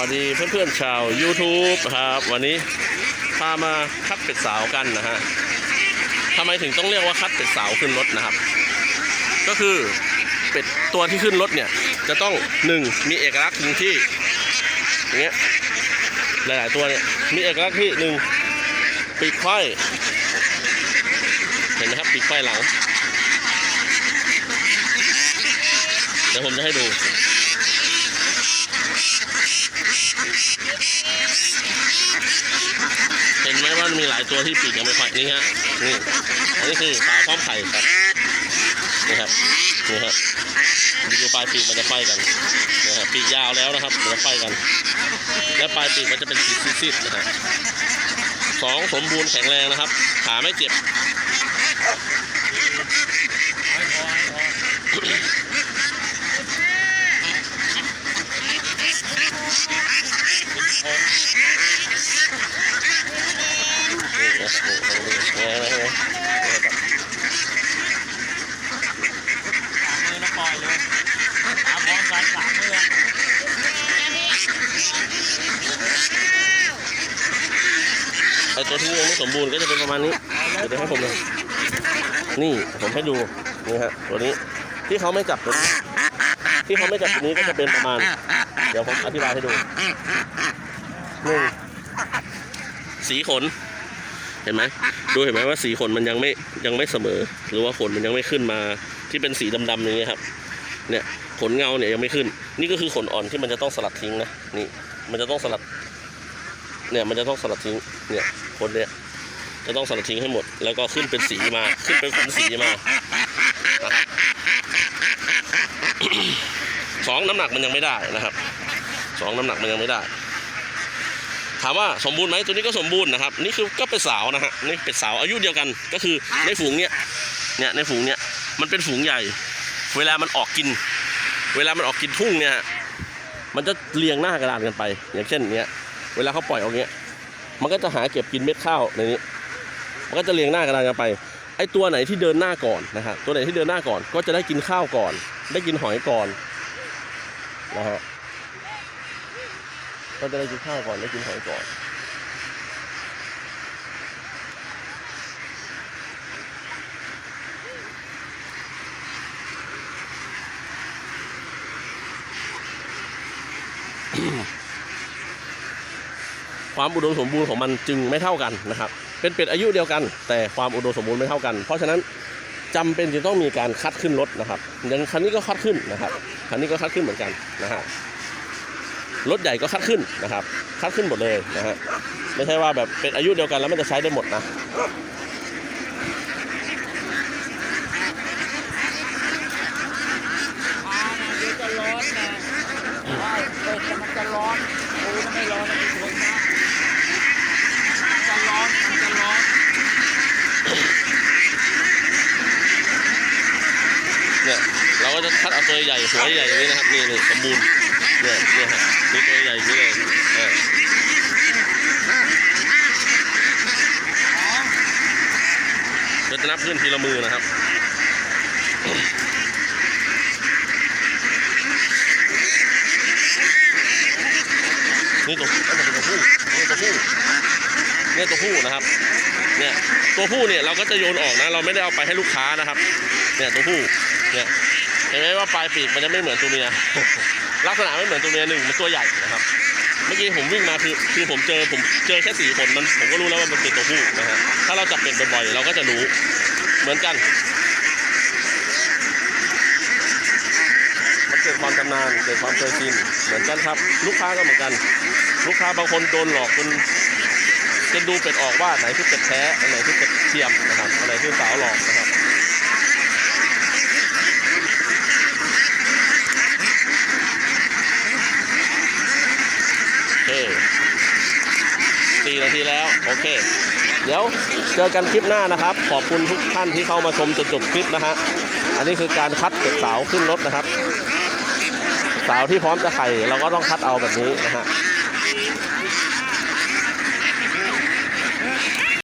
วัสดีเพื่อนๆชาว YouTube ครับ วันนี้พามาคัดเป็ดสาวกันนะฮะทำไมถึงต้องเรียกว่าคัดเป็ดสาวขึ้นรถนะครับ ก็คือเป็ดตัวที่ขึ้นรถเนี่ย จะต้องหนึ่งมีเอกลักษณ์หนึ่งที่อย่างเงี้ยหลาย ๆ ตัวเนี่ยมีเอกลักษณ์ที่หนึ่งปีกไขว้เห็นไหมครับปีกไขว้หลังเดี๋ยวผมจะให้ดู เห็นไหมว่ามีหลายตัวที่ปีกยังไม่ไขว้นี่ฮะนี่อันนี้คือขาพร้อมไข่ครับนี่ครับนี่ครับนี่คือปลายปีกมันจะไขว้กันนะครับปีกยาวแล้วนะครับมันจะไขว้กัน และปลายปีกมันจะเป็นสีซีดๆนะฮะสองสมบูรณ์แข็งแรงนะครับ ขาไม่เจ็บ นี่นะโอ้โหนี่มือนะปล่อยเลยเอาพร้อมกันสามมือไอตัวที่ยังไม่สมบูรณ์ก็จะเป็นประมาณนี้เดี๋ยวเดี๋ยวให้ผมเลยนี่ผมให้ดูนี่ฮะตัวนี้ที่เขาไม่จับตัวนี้ที่เขาไม่จับตัวนี้ก็จะเป็นประมาณ เดี๋ยวผมอธิบายให้ดูหนึ่งสีขน เห็นไหมดูเห็นไหมว่าสีขนมันยังไม่ยังไม่เสมอ หรือว่าขนมันยังไม่ขึ้นมา ที่เป็นสีดำๆอย่างเงี้ยครับเนี่ยขนเงาเนี่ยยังไม่ขึ้น นี่ก็คือขนอ่อนที่มันจะต้องสลัดทิ้งนะนี่มันจะต้องสลัดเนี่ยมันจะต้องสลัดทิ้งเนี่ยขนเนี่ยจะต้องสลัดทิ้งให้หมด แล้วก็ขึ้นเป็นสีมาขึ้นเป็นขนสีมาสองน้ำหนักมันยังไม่ได้นะครับสองน้ำหนักมันยังไม่ได้ ถามว่าสมบูรณ์ไหมตัวนี้ก็สมบูรณ์นะครับ นี่คือก็เป็นสาวนะฮะนี่เป็นสาวอายุเดียวกัน ก็คือในฝูงเนี้ยเนี่ยในฝูงเนี้ยมันเป็นฝูงใหญ่ เวลามันออกกิน เวลามันออกกินทุ่งเนี่ยมันจะเรียงหน้ากระดานกันไป อย่างเช่นเนี้ยเวลาเขาปล่อยออกเงี้ยมันก็จะหาเก็บกินเม็ดข้าวในนี้ มันก็จะเรียงหน้ากระดานกันไปไอ้ตัวไหนที่เดินหน้าก่อนนะฮะตัวไหนที่เดินหน้าก่อนก็จะได้กินข้าวก่อน ได้กินหอยก่อนนะฮะ ก็จะได้กินข้าวก่อนได้กินหอยก่อนความอุดมสมบูรณ์ของมันจึงไม่เท่ากันนะครับ เป็นเป็ดอายุเดียวกัน แต่ความอุดมสมบูรณ์ไม่เท่ากัน เพราะฉะนั้นจำเป็นจะต้องมีการคัดขึ้นรถนะครับอย่างคันนี้ก็คัดขึ้นนะครับคันนี้ก็คัดขึ้นเหมือนกันนะฮะ รถใหญ่ก็คัดขึ้นนะครับ คัดขึ้นหมดเลยนะฮะไม่ใช่ว่าแบบเป็นอายุเดียวกันแล้วมันจะใช้ได้หมดนะ อ่านะเดี๋ยวจะร้อนนะว่าเป็ดมันจะร้อนปูมันไม่ร้อนนะพี่ชมนะมันจะร้อนมันจะร้อน เนี่ยเราก็ จะคัดเอาตัวใหญ่หัวใหญ่อย่างนี้นะครับนี่นี่สมบูรณ์เนี่ยเนี่ยฮะนี่ตัวใหญ่อย่างนี้เลยเออเราจะนับขึ้นทีละมือนะครับนี่ตัวผู้ตัวผู้นี่ตัวผู้นี่ตัวผู้นะครับเนี่ยตัวผู้เนี่ยเราก็จะโยนออกนะ เราไม่ได้เอาไปให้ลูกค้านะครับ เนี่ยตัวผู้เนี่ย เห็นไหมว่าปลายปีกมันจะไม่เหมือนตัวเมีย ลักษณะไม่เหมือนตัวเมียหนึ่งมันตัวใหญ่นะครับ เมื่อกี้ผมวิ่งมาคือคือผมเจอผมเจอแค่สี่คนมันผมก็รู้แล้วว่ามันเป็นตัวผู้นะฮะถ้าเราจับเป็ดบ่อยๆเราก็จะรู้เหมือนกันมันเกิดความชำนาญเกิดความเคยชินเหมือนกันครับ ลูกค้าก็เหมือนกัน ลูกค้าบางคนโดนหลอกจนจนดูเป็ดออกว่าไหนคือเป็ดแท้อันไหนคือเป็ดเทียมนะครับอันไหนคือสาวหลอกนะครับ 14 นาทีแล้ว โอเค เดี๋ยวเจอกันคลิปหน้านะครับ ขอบคุณทุกท่านที่เข้ามาชมจจบคลิปนะฮะ อันนี้คือการคัดเด็กสาวขึ้นรถนะครับ สาวที่พร้อมจะไข่เราก็ต้องคัดเอาแบบนี้นะฮะ